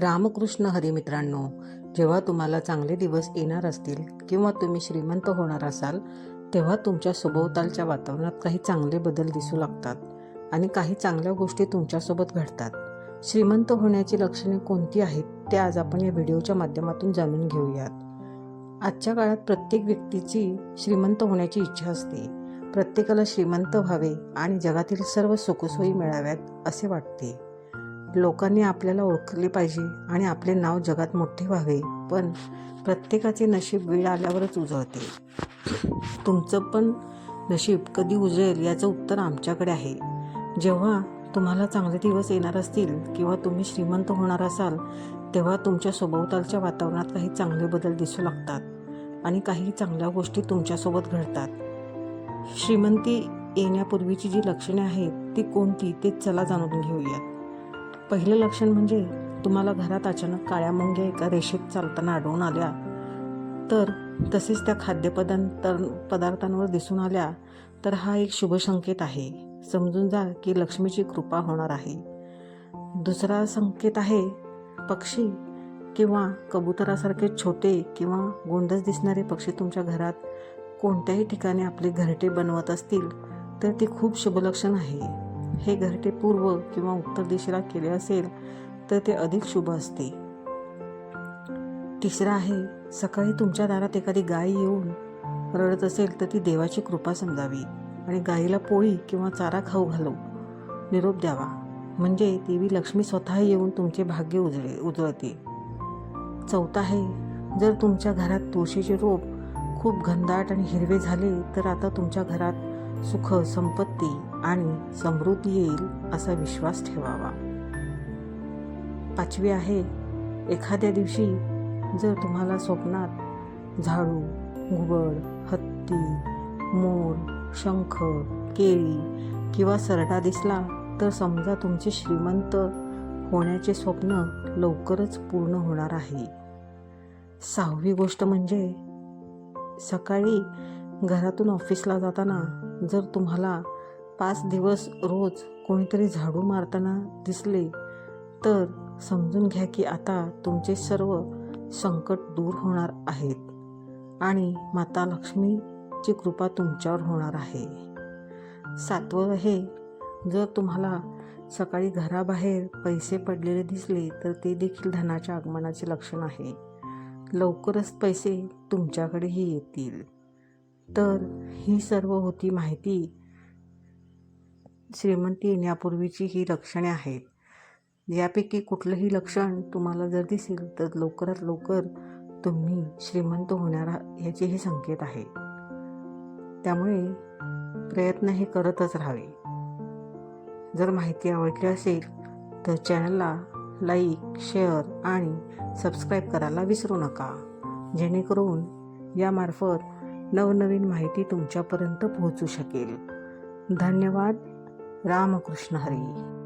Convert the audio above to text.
रामकृष्ण हरी मित्रांनो जेव्हा तुम्हाला चांगले दिवस येणार असतील किंवा तुम्ही श्रीमंत होणार असाल तेव्हा तुमच्या सभोवतालच्या वातावरणात काही चांगले बदल दिसू लागतात आणि काही चांगल्या गोष्टी तुमच्यासोबत घडतात. श्रीमंत होण्याची लक्षणे कोणती आहेत ते आज आपण या व्हिडिओच्या माध्यमातून जाणून घेऊयात. आजच्या काळात प्रत्येक व्यक्तीची श्रीमंत होण्याची इच्छा असते. प्रत्येकाला श्रीमंत व्हावे आणि जगातील सर्व सुखसोयी मिळाव्यात असे वाटते. लोकांनी आपल्याला ओळखले पाहिजे आणि आपले नाव जगात मोठे व्हावे. पण प्रत्येकाचे नशीब वेळ आल्यावरच उजळते. तुमचं पण नशीब कधी उजळेल याचं उत्तर आमच्याकडे आहे. जेव्हा तुम्हाला चांगले दिवस येणार असतील किंवा तुम्ही श्रीमंत होणार असाल तेव्हा तुमच्या सभोवतालच्या वातावरणात काही चांगले बदल दिसू लागतात आणि काही चांगल्या गोष्टी तुमच्यासोबत घडतात. श्रीमंती येण्यापूर्वीची जी लक्षणे आहेत ती कोणती ते चला जाणून घेऊयात. पहिलं लक्षण म्हणजे तुम्हाला घरात अचानक काळ्या मुंग्या एका रेषेत चालताना आढळून आल्या. तर तसेच त्या खाद्यपदार्थ पदार्थांवर दिसून आल्या तर हा एक शुभ संकेत आहे. समजून जा की लक्ष्मीची कृपा होणार आहे. दुसरा संकेत आहे पक्षी किंवा कबुतरासारखे छोटे किंवा गोंडस दिसणारे पक्षी तुमच्या घरात कोणत्याही ठिकाणी आपले घरटे बनवत असतील तर ते खूप शुभलक्षण आहे. हे घरटे पूर्व किंवा उत्तर दिशेला केले असेल तर ते अधिक शुभ असते. तिसरं आहे सकाळी तुमच्या दारात एखादी गाय येऊन रडत असेल तर ती देवाची कृपा समजावी आणि गाईला पोळी किंवा चारा खाऊ घालू. निरोप द्यावा. म्हणजे देवी लक्ष्मी स्वतः येऊन तुमचे भाग्य उजळे उजळते. चौथा आहे जर तुमच्या घरात तुळशीचे रोप खूप घनदाट आणि हिरवे झाले तर आता तुमच्या घरात सुख संपत्ती आणि समृद्धी येईल असा विश्वास ठेवावा. पाचवी आहे एखाद्या दिवशी जर तुम्हाला स्वप्नात झाडू घुबड हत्ती मोर शंख केळी किंवा सरडा दिसला तर समजा तुमचे श्रीमंत होण्याचे स्वप्न लवकरच पूर्ण होणार आहे. सहावी गोष्ट म्हणजे सकाळी घरातून ऑफिसला जाताना जर तुम्हाला पाच दिवस रोज कोणीतरी झाडू मारताना दिसले तर समजून घ्या की आता तुमचे सर्व संकट दूर होणार आहेत आणि माता लक्ष्मीची कृपा तुमच्यावर होणार आहे. सातवं हे जर तुम्हाला सकाळी घराबाहेर पैसे पडलेले दिसले तर ते देखील धनाच्या आगमनाचे लक्षण आहे. लवकरच पैसे तुमच्याकडेही येतील. तर ही सर्व होती माहिती. श्रीमंती येण्यापूर्वीची ही लक्षणे आहेत. यापैकी कुठलंही लक्षण तुम्हाला जर दिसेल तर लवकरात लवकर तुम्ही श्रीमंत होणार याचे हे संकेत आहे. त्यामुळे प्रयत्न हे करतच राहावे. जर माहिती आवडली असेल तर चॅनलला लाईक शेअर आणि सबस्क्राईब करायला विसरू नका. जेणेकरून यामार्फत नवनवीन माहिती तुमच्यापर्यंत पोहोचू शकेल. धन्यवाद. रामकृष्ण हरी.